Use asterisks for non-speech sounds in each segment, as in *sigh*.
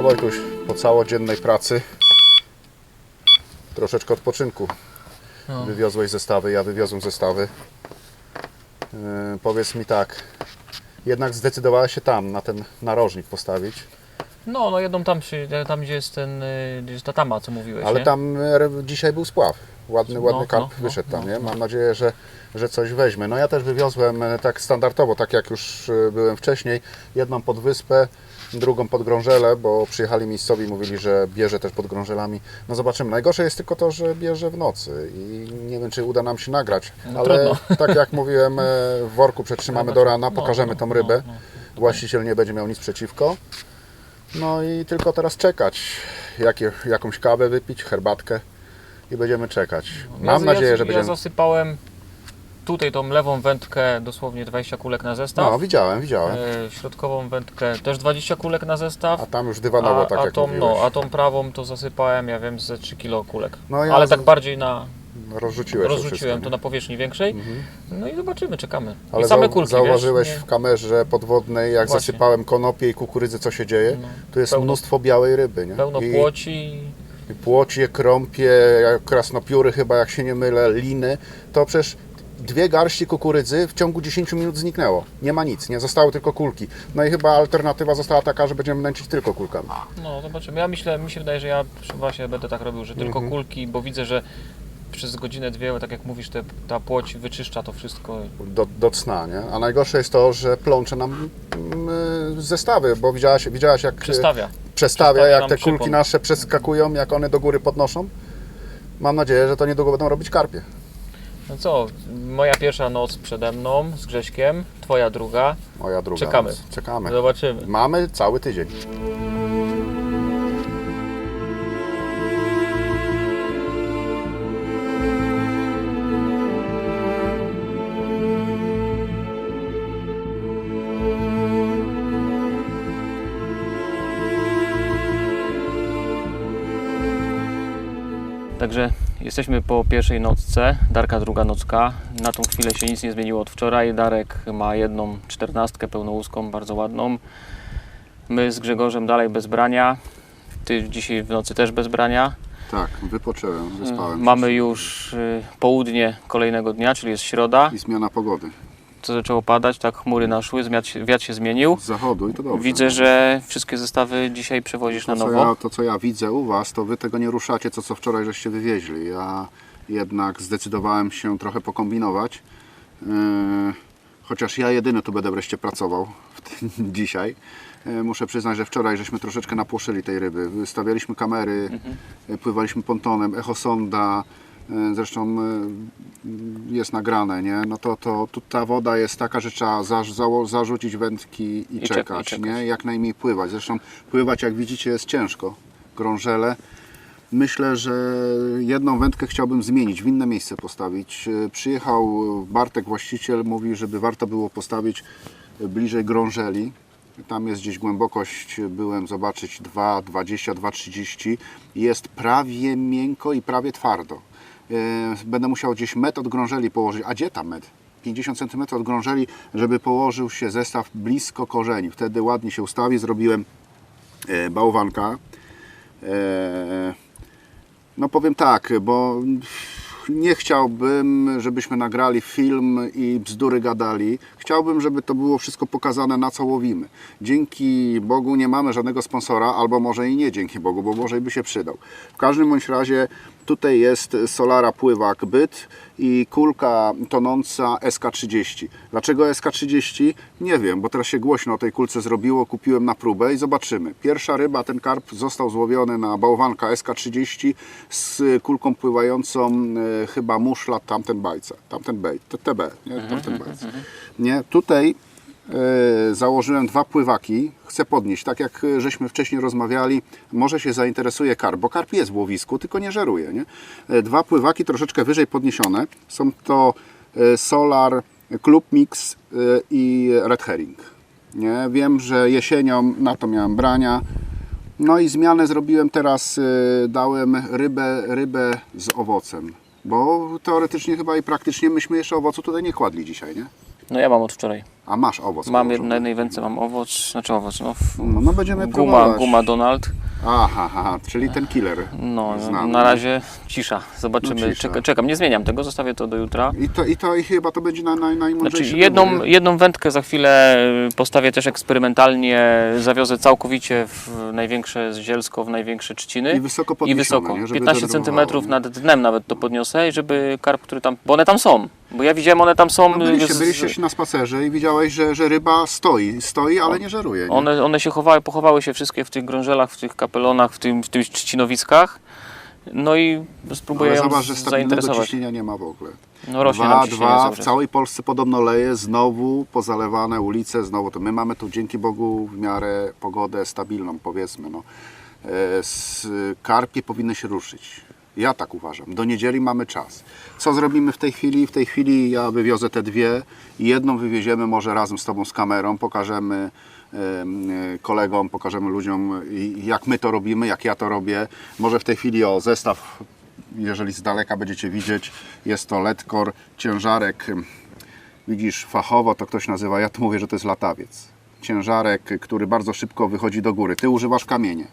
No Wojtuś, po całodziennej pracy troszeczkę odpoczynku. No. Wywiozłeś zestawy, ja wywiozłem zestawy. Yy, powiedz mi tak, jednak zdecydowałeś się tam, na ten narożnik postawić, No, no jedną tam, przy, tam gdzie jest ten, y, gdzie jest ta tama, co mówiłeś, ale nie? tam e, dzisiaj był spław. Ładny, No, ładny no, karp no, wyszedł tam, no, nie? no. Mam nadzieję, że, że coś weźmie. No ja też wywiozłem e, tak standardowo, tak jak już e, byłem wcześniej, jedną pod wyspę, drugą pod grążele, bo przyjechali miejscowi i mówili, że bierze też pod grążelami. No zobaczymy. Najgorsze jest tylko to, że bierze w nocy i nie wiem, czy uda nam się nagrać, No, ale trudno. *laughs* tak jak mówiłem, e, w worku przetrzymamy do rana, pokażemy tą rybę. Właściciel nie będzie miał nic przeciwko. No i tylko teraz czekać, jakie, jakąś kawę wypić, herbatkę i będziemy czekać. Mam ja, nadzieję, ja, że Ja będziemy... zasypałem tutaj tą lewą wędkę, dosłownie 20 kulek na zestaw. No, widziałem, widziałem. E, środkową wędkę też 20 kulek na zestaw. A tam już dywanowo, a, tak a jak tą, mówiłeś. no, a tą prawą to zasypałem, ja wiem, ze 3 kilo kulek. No, ja Ale z- tak bardziej na. Rozrzuciłeś to Rozrzuciłem to na powierzchni większej. No i zobaczymy, czekamy. Ale I same kulki. zauważyłeś wiesz? w kamerze podwodnej, jak Właśnie. zasypałem konopie i kukurydzy, co się dzieje? No. Tu jest Pełno- mnóstwo białej ryby, nie? Pełno I, płoci. płocie, krąpie, krasnopióry chyba, jak się nie mylę, liny. To przecież dwie garści kukurydzy w ciągu 10 minut zniknęło. Nie ma nic, nie? Zostały tylko kulki. No i chyba alternatywa została taka, że będziemy męczyć tylko kulkami. No, zobaczymy. Ja myślę, mi się wydaje, że ja właśnie będę tak robił, że tylko Mhm. kulki, bo widzę, że przez godzinę, dwie, tak jak mówisz, te, ta płoć wyczyszcza to wszystko. do, do cna, nie? A najgorsze jest to, że plącze nam mm, zestawy, bo widziałaś, widziałaś jak Przestawia. przestawia, przestawia jak te przypon. kulki nasze przeskakują, jak one do góry podnoszą. Mam nadzieję, że to niedługo będą robić karpie. No co, moja pierwsza noc przede mną z Grześkiem, twoja druga. Moja druga. Czekamy. Czekamy. Zobaczymy. Mamy cały tydzień. Także jesteśmy po pierwszej nocce, Darka druga nocka. Na tą chwilę się nic nie zmieniło od wczoraj. Darek ma jedną czternastkę pełnołuską, bardzo ładną. My z Grzegorzem dalej bez brania. Ty dzisiaj w nocy też bez brania. Tak, wypocząłem, wyspałem. Mamy już y, południe kolejnego dnia, czyli jest środa. I zmiana pogody. Co zaczęło padać, tak chmury naszły, wiatr się zmienił. Z zachodu i to dobrze. Widzę, że wszystkie zestawy dzisiaj przewozisz na to, co nowo. ja, to co ja widzę u Was, to Wy tego nie ruszacie, co co wczoraj żeście wywieźli. Ja jednak zdecydowałem się trochę pokombinować. Yy, chociaż ja jedyny tu będę wreszcie pracował *laughs* dzisiaj. Yy, muszę przyznać, że wczoraj żeśmy troszeczkę napłoszyli tej ryby. Stawialiśmy kamery, yy, pływaliśmy pontonem, echosonda. Yy, Zresztą yy, jest nagrane, nie? No to, to tu ta woda jest taka, że trzeba za, zało- zarzucić wędki i, I czek- czekać, i czekać. nie? Jak najmniej pływać. Zresztą pływać, jak widzicie, jest ciężko. Grążele. Myślę, że jedną wędkę chciałbym zmienić, w inne miejsce postawić. E, Przyjechał Bartek, właściciel, mówi, żeby warto było postawić bliżej grążeli. Tam jest gdzieś głębokość, byłem zobaczyć 2,20, 2,30. Jest prawie miękko i prawie twardo. E, Będę musiał gdzieś metr od grążeli położyć. A gdzie tam metr? 50 cm od grążeli, żeby położył się zestaw blisko korzeni. Wtedy ładnie się ustawi. Zrobiłem e, bałwanka. E, No powiem tak, bo nie chciałbym, żebyśmy nagrali film i bzdury gadali. Chciałbym, żeby to było wszystko pokazane na co łowimy. Dzięki Bogu nie mamy żadnego sponsora, albo może i nie dzięki Bogu, bo może by się przydał. W każdym bądź razie tutaj jest Solara Pływak Byt i kulka tonąca SK30. Dlaczego SK30? Nie wiem, bo teraz się głośno o tej kulce zrobiło, kupiłem na próbę i zobaczymy. Pierwsza ryba, ten karp został złowiony na bałwanka SK30 z kulką pływającą e, chyba muszla tamten bajce, tamten bait, TB, nie? Tamten bajce. Nie, tutaj założyłem dwa pływaki, chcę podnieść, tak jak e, żeśmy wcześniej rozmawiali, może się zainteresuje karp, bo karp jest w łowisku, tylko nie żeruje. Nie? E, Dwa pływaki troszeczkę wyżej podniesione, są to e, Solar Club Mix e, i Red Herring. Nie? Wiem, że jesienią na to miałem brania, no i zmianę zrobiłem teraz, e, dałem rybę, rybę z owocem, bo teoretycznie chyba i praktycznie myśmy jeszcze owocu tutaj nie kładli dzisiaj, nie? No ja mam od wczoraj. A masz owoc Mam położony. na jednej wędce mam owoc, znaczy owoc, no, f- No, no będziemy guma, próbować. guma Donald. Aha, aha, czyli ten killer. No, Znany. na razie cisza. Zobaczymy. No, cisza. Czeka, czekam, nie zmieniam tego, zostawię to do jutra. I to, i to i chyba to będzie naj, naj, najmądrzejszy Znaczy jedną, wybór, jedną wędkę za chwilę postawię też eksperymentalnie, zawiozę całkowicie w największe zielsko, w największe trzciny. I wysoko I wysoko. nie? Żeby 15 denerwowało, cm nad dnem nawet to podniosę żeby karp, który tam, bo one tam są. Bo ja widziałem, one tam są. No byliście, z- byliście na spacerze i widziałeś, że, że ryba stoi, stoi, ale nie żeruje. Nie? One, one się chowały, pochowały się wszystkie w tych grążelach, w tych kapelonach, w, tym, w tych trzcinowiskach. No i spróbuję ale ją zobacz, że stabilnego ciśnienia nie ma w ogóle. No rośnie Dwa, dwa, w całej Polsce podobno leje, znowu pozalewane ulice, znowu to my mamy tu dzięki Bogu w miarę pogodę stabilną powiedzmy. No. E, Karpie powinny się ruszyć. Ja tak uważam. Do niedzieli mamy czas. Co zrobimy w tej chwili? W tej chwili ja wywiozę te dwie jedną wywieziemy może razem z Tobą z kamerą, pokażemy em, kolegom, pokażemy ludziom jak my to robimy, jak ja to robię. Może w tej chwili o zestaw jeżeli z daleka będziecie widzieć, jest to letkor, ciężarek. Widzisz, fachowo to ktoś nazywa, ja to mówię, że to jest latawiec. Ciężarek, który bardzo szybko wychodzi do góry. Ty używasz kamienie.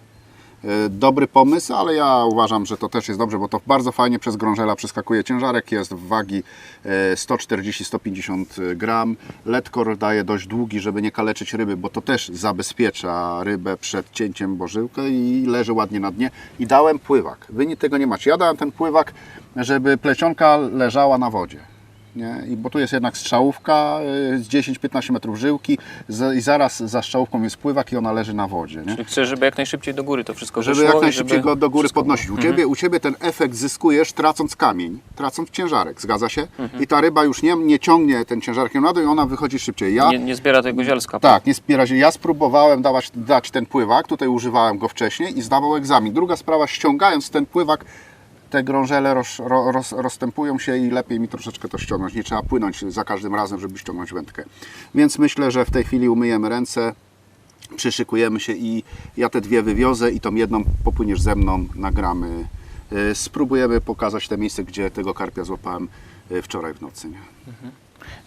E, Dobry pomysł, ale ja uważam, że to też jest dobrze, bo to bardzo fajnie przez grążela przeskakuje. Ciężarek jest w wagi e, 140-150 gram. Letkor daje dość długi, żeby nie kaleczyć ryby, bo to też zabezpiecza rybę przed cięciem bożyłkę i leży ładnie na dnie. I dałem pływak. Wy tego nie macie. Ja dałem ten pływak, żeby plecionka leżała na wodzie. Nie? I bo tu jest jednak strzałówka y, z 10-15 metrów żyłki z, i zaraz za strzałówką jest pływak i ona leży na wodzie. Nie? Czyli chcę, żeby jak najszybciej do góry to wszystko Żeby wyszło jak i najszybciej żeby go do góry wszystko podnosić. U ciebie, u ciebie ten efekt zyskujesz tracąc kamień, tracąc ciężarek, zgadza się? I ta ryba już nie, nie ciągnie ten ciężarkiem na dół i ona wychodzi szybciej. Ja, Nie, nie zbiera tego zielska. tak, nie się. Ja spróbowałem dawać, dać ten pływak, tutaj używałem go wcześniej i zdawał egzamin. Druga sprawa, ściągając ten pływak, te grążele roz, ro, roz, rozstępują się i lepiej mi troszeczkę to ściągnąć. Nie trzeba płynąć za każdym razem, żeby ściągnąć wędkę. Więc myślę, że w tej chwili umyjemy ręce, przyszykujemy się i ja te dwie wywiozę i tą jedną popłyniesz ze mną, nagramy. Y, Spróbujemy pokazać te miejsce, gdzie tego karpia złapałem y, wczoraj w nocy. Nie?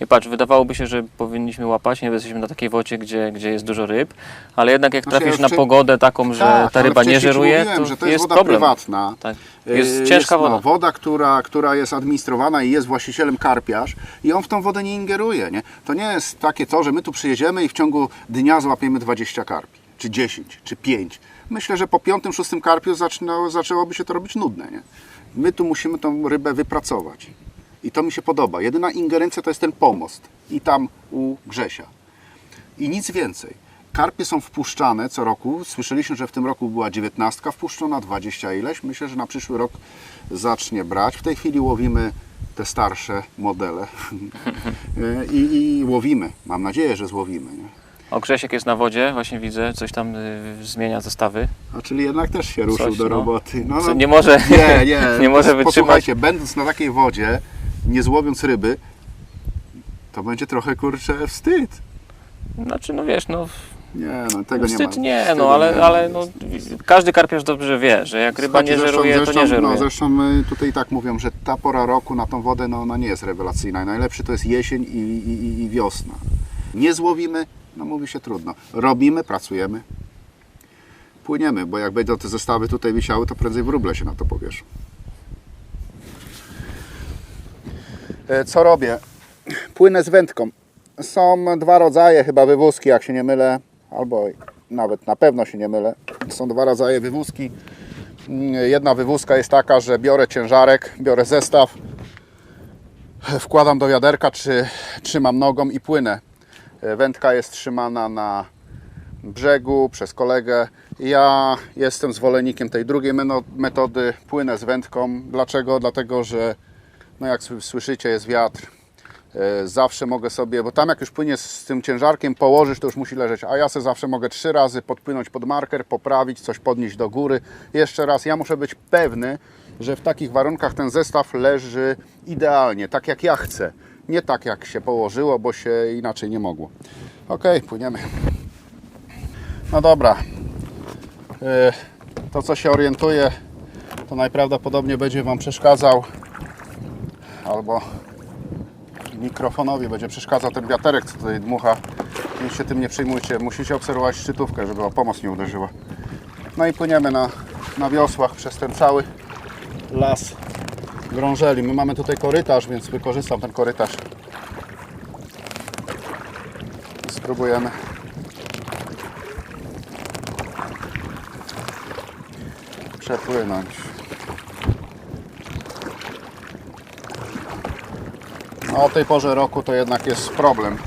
I patrz, wydawałoby się, że powinniśmy łapać, nie jesteśmy na takiej wodzie, gdzie, gdzie jest dużo ryb, ale jednak jak Znaczy, trafisz na pogodę taką, że Tak, ta ryba nie żeruje, to, że to jest, jest woda problem. prywatna. Tak. Y, Jest ciężka woda. No, woda, która, która jest administrowana i jest właścicielem karpiarz i on w tą wodę nie ingeruje. Nie? To nie jest takie to, że my tu przyjedziemy i w ciągu dnia złapiemy 20 karpi, czy 10, czy 5. Myślę, że po piątym, szóstym karpiu zaczyna, zaczęłoby się to robić nudne. Nie? My tu musimy tą rybę wypracować. I to mi się podoba. Jedyna ingerencja to jest ten pomost i tam u Grzesia. I nic więcej. Karpie są wpuszczane co roku. Słyszeliśmy, że w tym roku była 19 wpuszczona, 20 ileś. Myślę, że na przyszły rok zacznie brać. W tej chwili łowimy te starsze modele *laughs* I, i łowimy. Mam nadzieję, że złowimy. Nie? O, Grzesiek jest na wodzie, właśnie widzę, coś tam y, zmienia zestawy. A czyli jednak też się ruszył Coś, do no. roboty. No, no, nie może, nie, nie. *laughs* nie może wytrzymać. Posłuchajcie, będąc na takiej wodzie, nie złowiąc ryby, to będzie trochę kurczę wstyd. Znaczy, no wiesz, no Nie, no tego nie wstyd ma. nie, no ale, nie ma. ale no, każdy karpiarz dobrze wie, że jak ryba nie Słuchajcie, żeruje, to nie żeruje. No, zresztą y, tutaj tak mówią, że ta pora roku na tą wodę no, ona nie jest rewelacyjna. Najlepszy to jest jesień i, i, i- i wiosna. Nie złowimy, no mówi się trudno. Robimy, pracujemy, płyniemy, bo jak będą te zestawy tutaj wisiały, to prędzej wróble się na to powiesz. E, Co robię? Płynę z wędką. Są dwa rodzaje chyba wywózki, jak się nie mylę, albo nawet na pewno się nie mylę. Są dwa rodzaje wywózki. Mm, Jedna wywózka jest taka, że biorę ciężarek, biorę zestaw, wkładam do wiaderka, czy trzymam nogą i płynę. E, Wędka jest trzymana na brzegu przez kolegę. Ja jestem zwolennikiem tej drugiej metody. Płynę z wędką. Dlaczego? Dlatego, że no jak słyszycie jest wiatr. E, Zawsze mogę sobie, bo tam jak już płyniesz z tym ciężarkiem, położysz, to już musi leżeć. A ja sobie zawsze mogę trzy razy podpłynąć pod marker, poprawić, coś podnieść do góry. Jeszcze raz, ja muszę być pewny, że w takich warunkach ten zestaw leży idealnie, tak jak ja chcę. Nie tak jak się położyło, bo się inaczej nie mogło. Ok, płyniemy. No dobra. E, To co się orientuje, to najprawdopodobniej będzie Wam przeszkadzał albo mikrofonowi będzie przeszkadzał ten wiaterek, co tutaj dmucha. Nic się tym nie przejmujcie. Musicie obserwować szczytówkę, żeby o pomoc nie uderzyła. No i płyniemy na, na wiosłach przez ten cały las grążeli. My mamy tutaj korytarz, więc wykorzystam ten korytarz. Spróbujemy. Przepłynąć. No, o tej porze roku to jednak jest problem.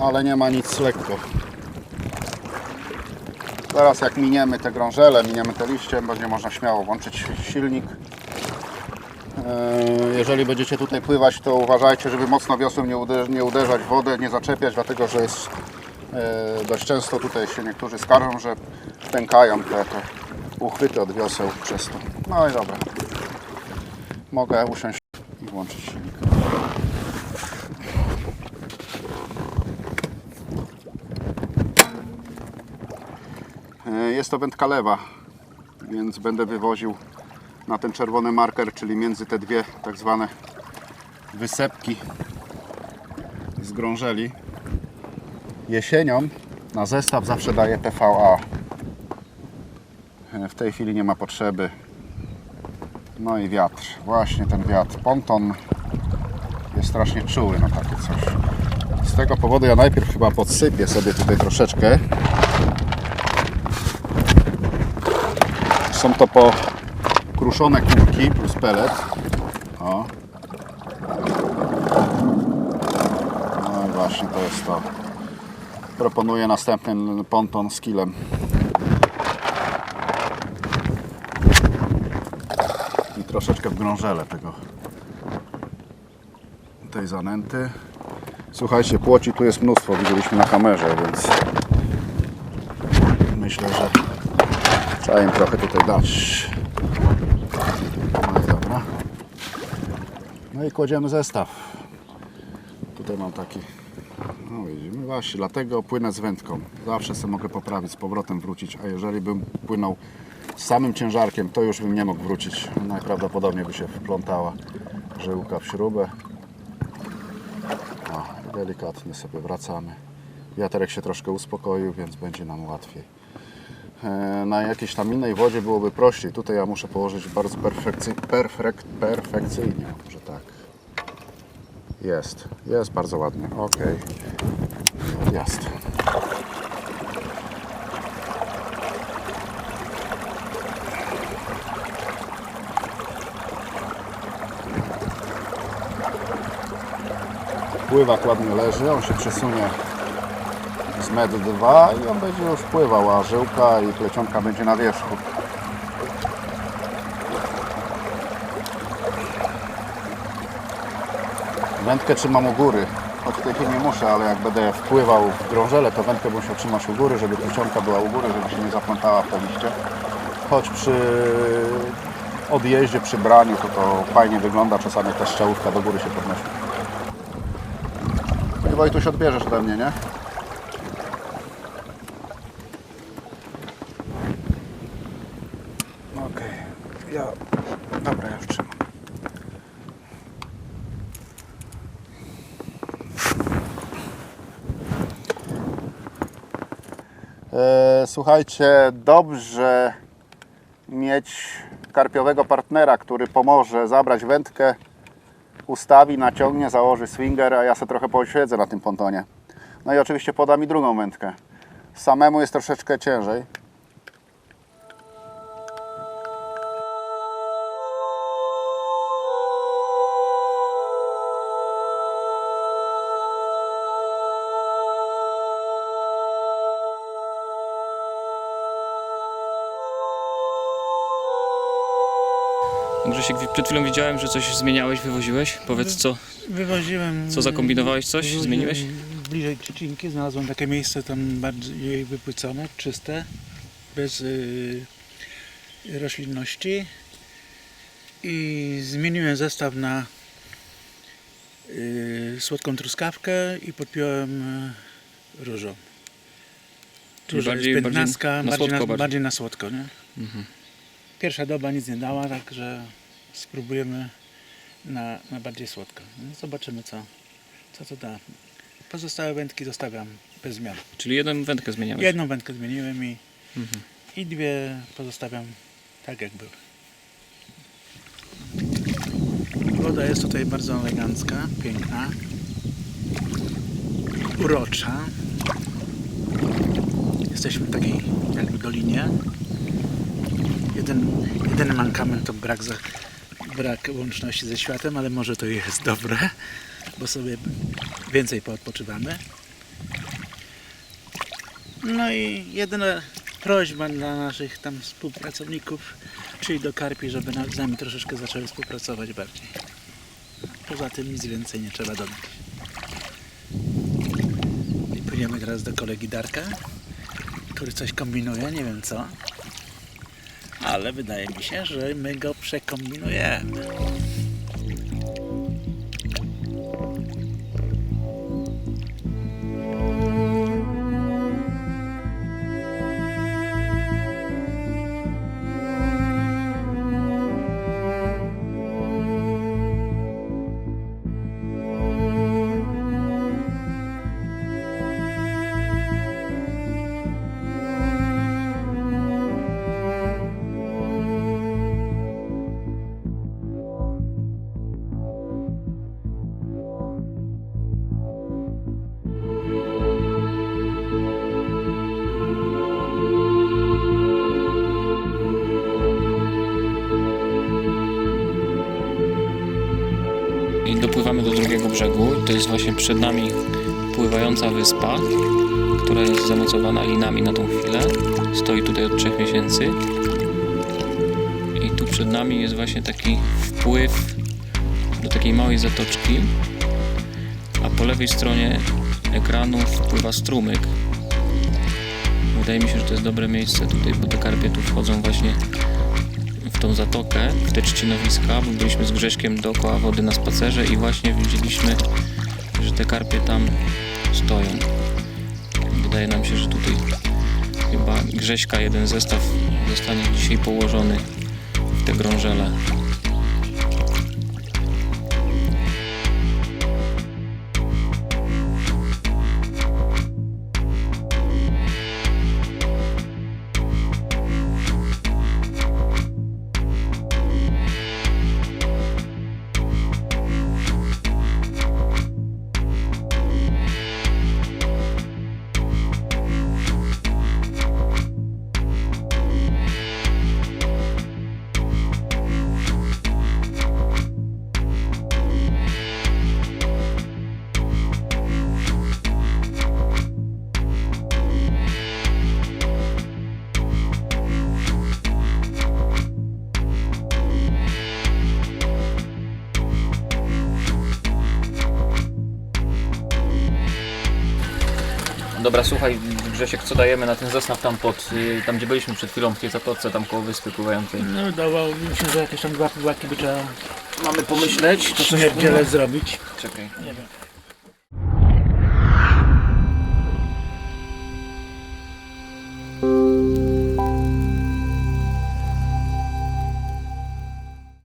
Ale nie ma nic lekko. Teraz jak miniemy te grążele, miniemy te liście, będzie można śmiało włączyć silnik. Eee, Jeżeli będziecie tutaj pływać, to uważajcie, żeby mocno wiosłem nie, uder- nie uderzać w wodę, nie zaczepiać, dlatego że jest e, dość często tutaj się niektórzy skarżą, że pękają te, te uchwyty od wioseł przez to. No i dobra. Mogę usiąść włączyć silnik. E, Jest to wędka lewa, więc będę wywoził na ten czerwony marker, czyli między te dwie tak zwane wysepki z grążeli. Jesienią na zestaw zawsze daję PVA. E, W tej chwili nie ma potrzeby. No i wiatr, właśnie ten wiatr. Ponton jest strasznie czuły na takie coś. Z tego powodu ja najpierw chyba podsypię sobie tutaj troszeczkę. Są to po kruszone kulki plus pelet. O. No i właśnie to jest to. Proponuję następny ponton z kilem. I troszeczkę w grążele tego tej zanęty. Słuchajcie, płoci tu jest mnóstwo, widzieliśmy na kamerze, więc myślę, że trzeba im trochę tutaj dać. No dobra. No i kładziemy zestaw. Tutaj mam taki, no widzimy, właśnie, dlatego płynę z wędką. Zawsze sobie mogę poprawić, z powrotem wrócić, a jeżeli bym płynął z samym ciężarkiem, to już bym nie mógł wrócić. Najprawdopodobniej by się wplątała żyłka w śrubę. O, delikatnie sobie wracamy. Wiaterek się troszkę uspokoił, więc będzie nam łatwiej. E, Na jakiejś tam innej wodzie byłoby prościej. Tutaj ja muszę położyć bardzo perfekcy, perfek, perfekcyjnie. Może tak. Jest. Jest bardzo ładnie. Ok. Jest. Pływak ładnie leży. On się przesunie z med 2 i on będzie już pływał, a żyłka i plecionka będzie na wierzchu. Wędkę trzymam u góry, choć w tej chwili nie muszę, ale jak będę wpływał w drążele, to wędkę muszę trzymać u góry, żeby plecionka była u góry, żeby się nie zaplątała w te liście. Choć przy odjeździe, przy braniu, to to fajnie wygląda, czasami ta strzałówka do góry się podnosi. I Wojtuś odbierzesz ode mnie, nie? Okej, ja... Dobra, ja. E, słuchajcie, dobrze mieć karpiowego partnera, który pomoże zabrać wędkę, ustawi, naciągnie, założy swinger, a ja sobie trochę posiedzę na tym pontonie. No i oczywiście poda mi drugą wędkę. Samemu jest troszeczkę ciężej. Grzesiek, przed chwilą widziałem, że coś zmieniałeś, wywoziłeś. Powiedz co, Wywoziłem. co zakombinowałeś, coś wywoziłem zmieniłeś? Bliżej Trzcinki znalazłem takie miejsce tam bardziej wypłycone, czyste, bez y, roślinności. I zmieniłem zestaw na y, słodką truskawkę i podpiąłem y, różą. Róża bardziej- jest bardziej 15, na bardziej, słodko na, bardziej. bardziej na słodko, nie? Mhm. Pierwsza doba nic nie dała, także spróbujemy na, na bardziej słodko. No, zobaczymy, co, co to da. Pozostałe wędki zostawiam bez zmian. Czyli jedną wędkę zmieniamy. Jedną wędkę zmieniłem i, Mhm. i dwie pozostawiam tak, jak były. Woda jest tutaj bardzo elegancka, piękna, urocza. Jesteśmy w takiej jakby dolinie. Jeden, jedyny mankament to brak, za, brak łączności ze światem, ale może to jest dobre, bo sobie więcej poodpoczywamy. No i jedyna prośba dla naszych tam współpracowników, czyli do Karpi, żeby z nami troszeczkę zaczęły współpracować bardziej. Poza tym nic więcej nie trzeba dodać. I pójdziemy teraz do kolegi Darka, który coś kombinuje, nie wiem co. Ale wydaje mi się, że my go przekombinujemy. Brzegu. To jest właśnie przed nami pływająca wyspa, która jest zamocowana linami na tą chwilę. Stoi tutaj od 3 miesięcy. I tu przed nami jest właśnie taki wpływ do takiej małej zatoczki. A po lewej stronie ekranu wpływa strumyk. Wydaje mi się, że to jest dobre miejsce tutaj, bo te karpie tu wchodzą właśnie tą zatokę, te trzcinowiska, bo byliśmy z Grześkiem dookoła wody na spacerze i właśnie widzieliśmy, że te karpie tam stoją. Wydaje nam się, że tutaj chyba Grześka jeden zestaw zostanie dzisiaj położony w te grążele. Dobra, słuchaj Grzesiek, co dajemy na ten zestaw tam pod, y, tam gdzie byliśmy przed chwilą w tej zatoce, tam koło wyspy pływającej. No wydawało mi się, że jakieś tam dwa pływaki by trzeba Mamy pomyśleć, to coś śmierdziele zrobić. Czekaj. Nie wiem.